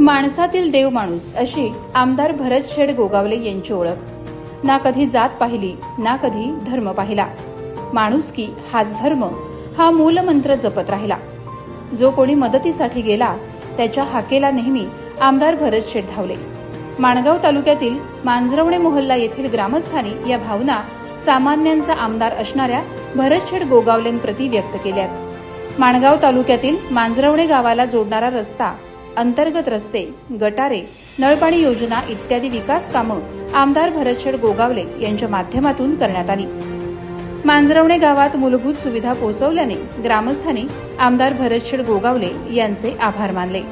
माणसातील देव माणूस अशी आमदार भरत शेड गोगावले यांची ओळख. ना कधी जात पाहिली ना कधी धर्म पाहिला. माणुसकी हाच धर्म हा मूलमंत्र जपत राहिला. जो कोणी मदतीसाठी गेला त्याच्या हाकेला नेहमी आमदार भरत शेठ धावले. माणगाव तालुक्यातील मांजरवणे मोहल्ला येथील ग्रामस्थांनी या भावना सामान्यांचा आमदार असणाऱ्या भरत शेठ गोगावलेंप्रती व्यक्त केल्यात. माणगाव तालुक्यातील मांजरवणे गावाला जोडणारा रस्ता अंतर्गत रस्ते गटारे नळपाणी योजना इत्यादी विकास कामं आमदार भरतशेड गोगावले यांच्या माध्यमातून करण्यात आली. मांजरवणे गावात मूलभूत सुविधा पोहोचवल्याने ग्रामस्थांनी आमदार भरतशेड गोगावले यांचे आभार मानले.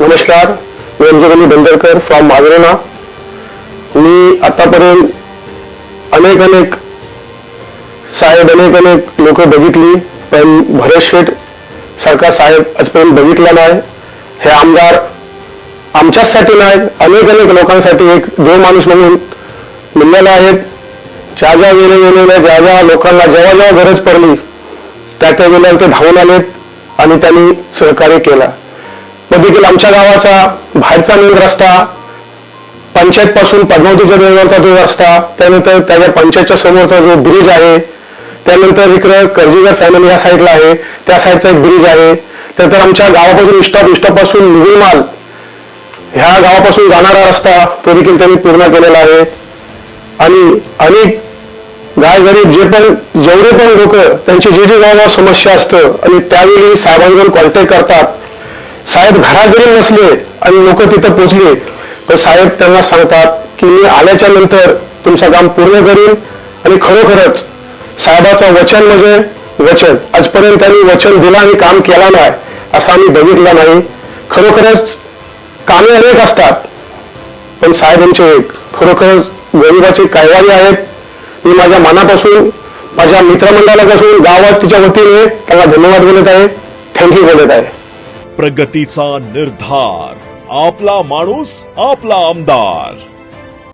नमस्कार मी अंजली बंदरकर फ्रॉम माजरेना मी आतापर्यंत अनेक अनेक साहेब अनेक अनेक लोक बघितली पण भरत शेठ सरकार साहेब आजपर्यंत बघितला नाही हे आमदार आमच्याचसाठी नाही अनेक अनेक लोकांसाठी एक देव माणूस म्हणून मिळाले आहेत. ज्या ज्या वेळे गेलेल्या ज्या ज्या लोकांना जेव्हा जेव्हा गरज पडली त्या त्या वेळेला ते धावून आलेत आणि त्यांनी सहकार्य केला. मग देखील आमच्या गावाचा बाहेरचा मेन रस्ता पंचायत पासून पद्मावतीच्या देवळचा जो रस्ता त्यानंतर त्याच्या पंचायतच्या समोरचा जो ब्रिज आहे त्यानंतर इकडं कर्जीगर फॅमिली या साईडला आहे. त्या साईडचा एक ब्रिज आहे. त्यानंतर आमच्या गावापासून इष्टॉप इष्टॉपासून निघून माल. ह्या गावापासून जाणारा रस्ता तो देखील त्यांनी पूर्ण केलेला आहे. आणि अनेक गाय गरीब जे पण जेवढे पण लोक त्यांची जे जे गावावर समस्या असतं आणि त्यावेळी साहेबांकडून कॉन्टॅक्ट करतात. साहेब घराघरी नसले आणि लोक तिथं पोचले तर साहेब त्यांना सांगतात की मी आल्याच्यानंतर तुमचं काम पूर्ण करीन आणि खरोखरच साहेबाचं वचन म्हणजे वचन. आजपर्यंत त्यांनी वचन दिलं आणि काम केला नाही असं आम्ही बघितलं नाही. खरोखरच कामे अनेक असतात पण साहेबांचे एक. खरोखरच गरिबाचे कायवारी आहेत. मी माझ्या मनापासून माझ्या मित्रमंडळापासून गावात तिच्या वतीने त्यांना धन्यवाद बोलत आहे. थँक्यू बोलत आहे. प्रगतीचा निर्धार. आपला माणूस आपला आमदार.